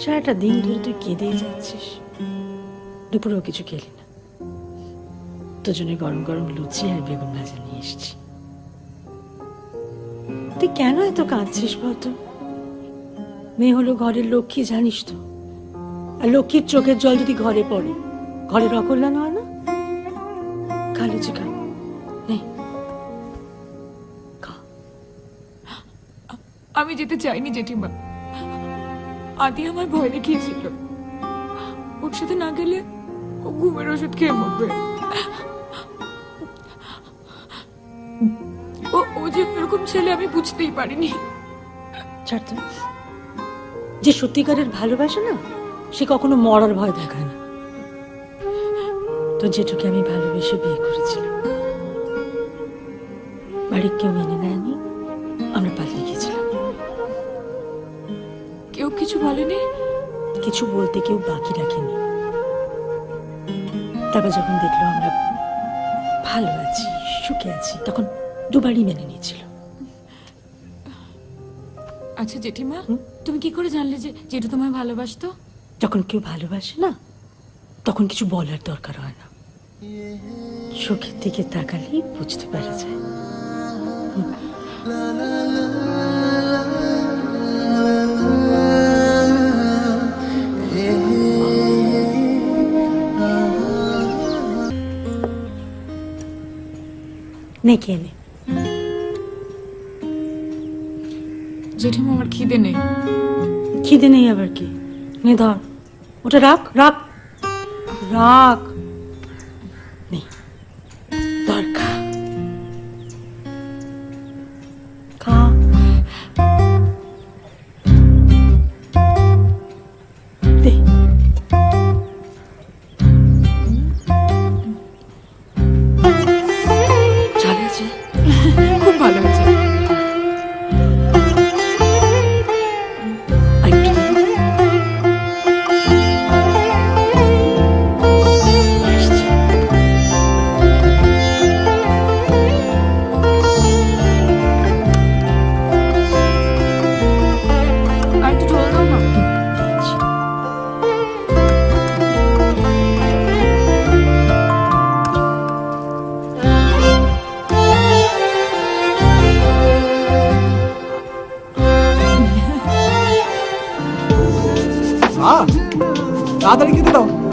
সারাটা দিন ধরে তুই কেঁদেই যাচ্ছিস। দুপুরেও কিছু খেলি না। তোর জন্য গরম গরম লুচি আর বেগুন ভাজা নিয়ে এসেছি। তুই কেন এত কাঁদছিস বলতো মেয়ে হলো ঘরের লক্ষ্মী, জানিস তো। আর লক্ষ্মীর চোখের জল যদি ঘরে পড়ে ঘরের অকল্যাণ হয় না? খা লুচি খা আমি যেতে চাইনি জেঠিমা। আদি আমার ভয় দেখিয়েছিল। ওর সাথে না গেলে ও ঘুমের ওষুধ খেয়ে মরবে। ও ও যে এরকম ছেলে আমি বুঝতেই পারিনি। যে সত্যিকারের ভালোবাসে না, সে কখনো মরার ভয় দেখায় না। তো যেটুকু আমি ভালোবেসে বিয়ে করেছিলাম। বাড়ির কেউ মেনে নেয়নি, আমরা পালিয়ে গেছিলাম কিছু বলেনি? কিছু বলতে কেউ বাকি রাখেনি। তারপর যখন দেখল আমরা ভালো আছি সুখে আছি তখন দুবারই মেনে নিয়েছিল। আচ্ছা জেঠিমা তুমি কি করে জানলে যে যেটা তোমায় ভালোবাসতো? যখন কেউ ভালোবাসে না তখন কিছু বলার দরকার হয় না। চোখের দিকে তাকালেই বুঝতে পারা যায়। নে খেয়ে নে। জেঠিমা আমার খিদে নেই। খিদে নেই আবার কি? নে ধর। ওটা রাখ রাখ। রাখ। তাড়াতাড়ি খেতে দাও।